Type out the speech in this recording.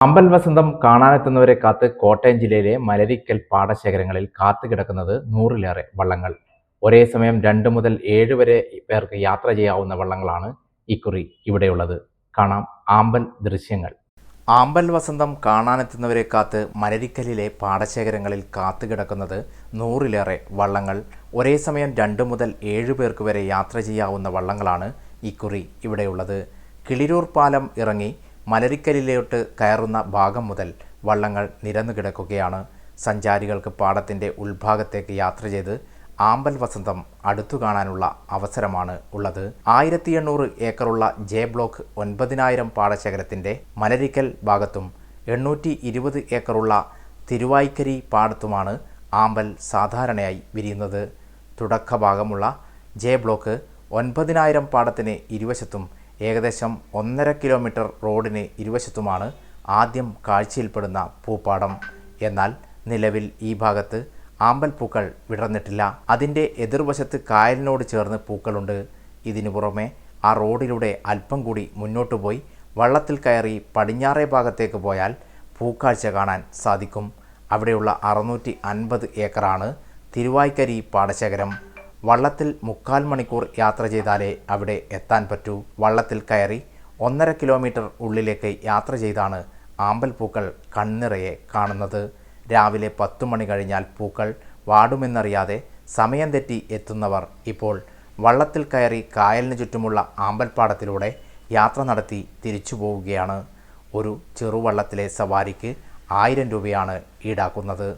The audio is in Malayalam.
അമ്പൽ വസന്തം കാണാനെത്തുന്നവരെ കാത്ത് കോട്ടയം ജില്ലയിലെ മലരിക്കൽ പാടശേഖരങ്ങളിൽ കാത്തുകിടക്കുന്നത് നൂറിലേറെ വള്ളങ്ങൾ. ഒരേ സമയം രണ്ടു മുതൽ ഏഴ് വരെ പേർക്ക് യാത്ര ചെയ്യാവുന്ന വള്ളങ്ങളാണ് ഇക്കുറി ഇവിടെയുള്ളത്. കാണാം ആമ്പൽ ദൃശ്യങ്ങൾ. ആമ്പൽ വസന്തം കാണാനെത്തുന്നവരെ കാത്ത് മലരിക്കലിലെ പാടശേഖരങ്ങളിൽ കാത്തുകിടക്കുന്നത് നൂറിലേറെ വള്ളങ്ങൾ. ഒരേ സമയം രണ്ടു മുതൽ ഏഴ് പേർക്ക് വരെ യാത്ര ചെയ്യാവുന്ന വള്ളങ്ങളാണ് ഇക്കുറി ഇവിടെയുള്ളത്. കിളിരൂർ പാലം ഇറങ്ങി മലരിക്കലിലോട്ട് കയറുന്ന ഭാഗം മുതൽ വള്ളങ്ങൾ നിരന്നു കിടക്കുകയാണ്. സഞ്ചാരികൾക്ക് പാടത്തിന്റെ ഉൾഭാഗത്തേക്ക് യാത്ര ചെയ്ത് ആമ്പൽ വസന്തം അടുത്തു കാണാനുള്ള അവസരമാണ് ഉള്ളത്. ആയിരത്തി എണ്ണൂറ് ഏക്കറുള്ള ജെ ബ്ലോക്ക് ഒൻപതിനായിരം പാടശേഖരത്തിന്റെ മലരിക്കൽ ഭാഗത്തും എണ്ണൂറ്റി ഇരുപത് ഏക്കറുള്ള തിരുവായ്ക്കരി പാടത്തുമാണ് ആമ്പൽ സാധാരണയായി വിരിയുന്നത്. തുടക്കഭാഗമുള്ള ജെ ബ്ലോക്ക് ഒൻപതിനായിരം പാടത്തിന് ഇരുവശത്തും ഏകദേശം ഒന്നര കിലോമീറ്റർ റോഡിന് ഇരുവശത്തുമാണ് ആദ്യം കാഴ്ചയിൽപ്പെടുന്ന പൂപ്പാടം. എന്നാൽ നിലവിൽ ഈ ഭാഗത്ത് ആമ്പൽ പൂക്കൾ വിടർന്നിട്ടില്ല. അതിന്റെ എതിർവശത്ത് കായലിനോട് ചേർന്ന് പൂക്കളുണ്ട്. ഇതിനു പുറമെ ആ റോഡിലൂടെ അല്പം കൂടി മുന്നോട്ട് പോയി വള്ളത്തിൽ കയറി പടിഞ്ഞാറേ ഭാഗത്തേക്ക് പോയാൽ പൂക്കാഴ്ച കാണാൻ സാധിക്കും. അവിടെയുള്ള അറുന്നൂറ്റി അൻപത് ഏക്കറാണ് തിരുവായ്ക്കരി പാടശേഖരം. വള്ളത്തിൽ മുക്കാൽ മണിക്കൂർ യാത്ര ചെയ്താലേ അവിടെ എത്താൻ പറ്റൂ. വള്ളത്തിൽ കയറി ഒന്നര കിലോമീറ്റർ ഉള്ളിലേക്ക് യാത്ര ചെയ്താണ് ആമ്പൽ പൂക്കൾ കണ്ണിറയെ കാണുന്നത്. രാവിലെ പത്തു മണി കഴിഞ്ഞാൽ പൂക്കൾ വാടുമെന്നറിയാതെ സമയം തെറ്റി എത്തുന്നവർ ഇപ്പോൾ വള്ളത്തിൽ കയറി കായലിന് ചുറ്റുമുള്ള ആമ്പൽപ്പാടത്തിലൂടെ യാത്ര നടത്തി തിരിച്ചു പോവുകയാണ്. ഒരു ചെറുവള്ളത്തിലെ സവാരിക്ക് ആയിരം രൂപയാണ് ഈടാക്കുന്നത്.